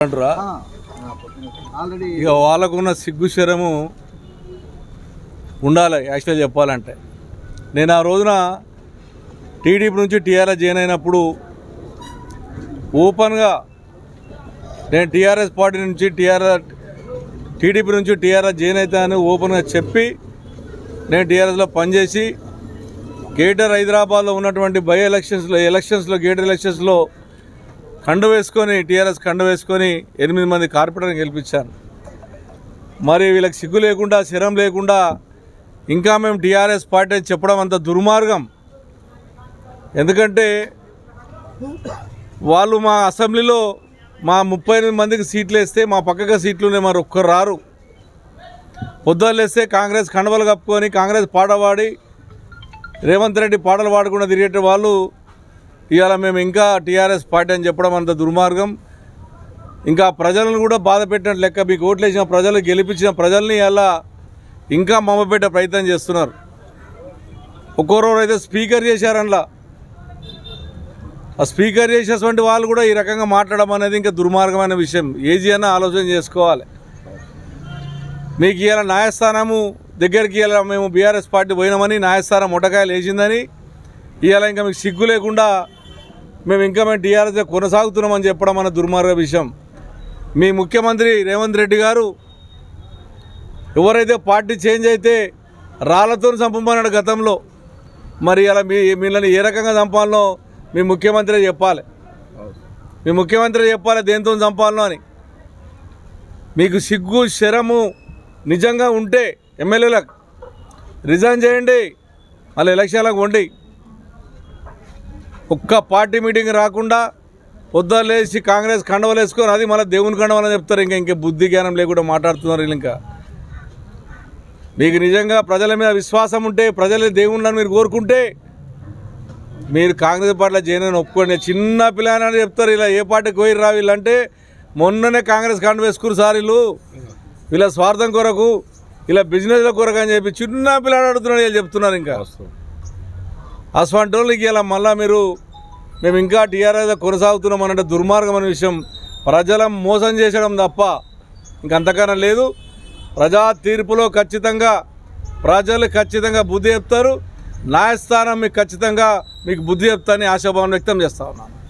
అంటారా ఆల్రెడీ ఇక వాళ్ళకున్న సిగ్గు శరము ఉండాలి యాక్చువల్ చెప్పాలంటే. నేను ఆ రోజున టీడీపీ నుంచి టీఆర్ఎస్ జాయిన్ అయినప్పుడు ఓపెన్గా నేను టీఆర్ఎస్ పార్టీ నుంచి టీఆర్ఎస్ టీడీపీ నుంచి టీఆర్ఎస్ జాయిన్ అవుతానని ఓపెన్గా చెప్పి నేను టీఆర్ఎస్లో పనిచేసి గ్రేటర్ హైదరాబాద్లో ఉన్నటువంటి బై ఎలక్షన్స్లో ఎలక్షన్స్లో గ్రేటర్ ఎలక్షన్స్లో కండు వేసుకొని టీఆర్ఎస్ కండు వేసుకొని ఎనిమిది మంది కార్పొరేటర్ని గెలిపించాను మరి వీళ్ళకి సిగ్గు లేకుండా శరం లేకుండా ఇంకా మేము టీఆర్ఎస్ పార్టీ అని చెప్పడం అంత దుర్మార్గం. ఎందుకంటే వాళ్ళు మా అసెంబ్లీలో మా ముప్పై ఎనిమిది మందికి సీట్లు వేస్తే మా పక్కగా సీట్లు మరి ఒక్కరు రారు. పొద్దున్న కాంగ్రెస్ కండవలు కప్పుకొని కాంగ్రెస్ పాట పాడి రేవంత్ రెడ్డి పాటలు పాడకుండా తిరిగేట వాళ్ళు ఇవాళ మేము ఇంకా టీఆర్ఎస్ పార్టీ అని చెప్పడం అంత దుర్మార్గం. ఇంకా ప్రజలను కూడా బాధ పెట్టినట్టు లెక్క మీకు ఓట్లేసిన ప్రజలు గెలిపించిన ప్రజల్ని ఇలా ఇంకా మమ్మపెట్టే ప్రయత్నం చేస్తున్నారు. ఒక్కొక్కరు అయితే స్పీకర్ చేశారనలా. ఆ స్పీకర్ చేసేటువంటి వాళ్ళు కూడా ఈ రకంగా మాట్లాడడం అనేది ఇంకా దుర్మార్గమైన విషయం. ఏజీ అన్న ఆలోచన చేసుకోవాలి. మీకు ఇవాళ న్యాయస్థానము దగ్గరికి ఇలా మేము బీఆర్ఎస్ పార్టీ పోయినామని న్యాయస్థానం మొట్టకాయలు వేసిందని ఇవాళ ఇంకా మీకు సిగ్గు లేకుండా మేము ఇంకా మేము టీఆర్ఎస్ కొనసాగుతున్నామని చెప్పడం మన దుర్మార్గ విషయం. మీ ముఖ్యమంత్రి రేవంత్ రెడ్డి గారు ఎవరైతే పార్టీ చేంజ్ అయితే రాళ్ళతో చంపమన్నాడు గతంలో. మరి అలా మీ వీళ్ళని ఏ రకంగా చంపాలనో మీ ముఖ్యమంత్రి చెప్పాలి. మీ ముఖ్యమంత్రి చెప్పాలి దేంతో చంపాలనో అని. మీకు సిగ్గు శరము నిజంగా ఉంటే ఎమ్మెల్యేలకు రిజైన్ చేయండి. మళ్ళీ ఎలక్షన్లకు వండి ఒక్క పార్టీ మీటింగ్ రాకుండా పొద్దులేసి లేచి కాంగ్రెస్ కండవలు వేసుకొని అది మళ్ళీ దేవుని కండవలని చెప్తారు. ఇంకా ఇంకా బుద్ధి జ్ఞానం లేకుండా మాట్లాడుతున్నారు ఇంకా. మీకు నిజంగా ప్రజల మీద విశ్వాసం ఉంటే ప్రజల దేవుళ్ళని మీరు కోరుకుంటే మీరు కాంగ్రెస్ పార్టీలో చేయనని ఒప్పుకోండి చిన్న పిల్లని చెప్తారు. ఇలా ఏ పార్టీకి పోయి రా వీళ్ళంటే మొన్ననే కాంగ్రెస్ కండ వేసుకురు సార్ వీళ్ళు. వీళ్ళ స్వార్థం కొరకు ఇలా బిజినెస్ల కొరకు అని చెప్పి చిన్న పిల్లాడు అడుగుతున్నాడు వీళ్ళు చెప్తున్నారు ఇంకా. అటువంటి వాళ్ళకి ఇలా మళ్ళీ మీరు మేము ఇంకా టీఆర్ఎస్ కొనసాగుతున్నాం అనంటే దుర్మార్గమైన విషయం ప్రజల మోసం చేసడం తప్ప ఇంకంతకన్నా లేదు. ప్రజా తీర్పులో ఖచ్చితంగా ప్రజలు ఖచ్చితంగా బుద్ధి చెప్తారు. న్యాయస్థానం మీకు ఖచ్చితంగా మీకు బుద్ధి చెప్తానని ఆశాభావం వ్యక్తం చేస్తా ఉన్నాను.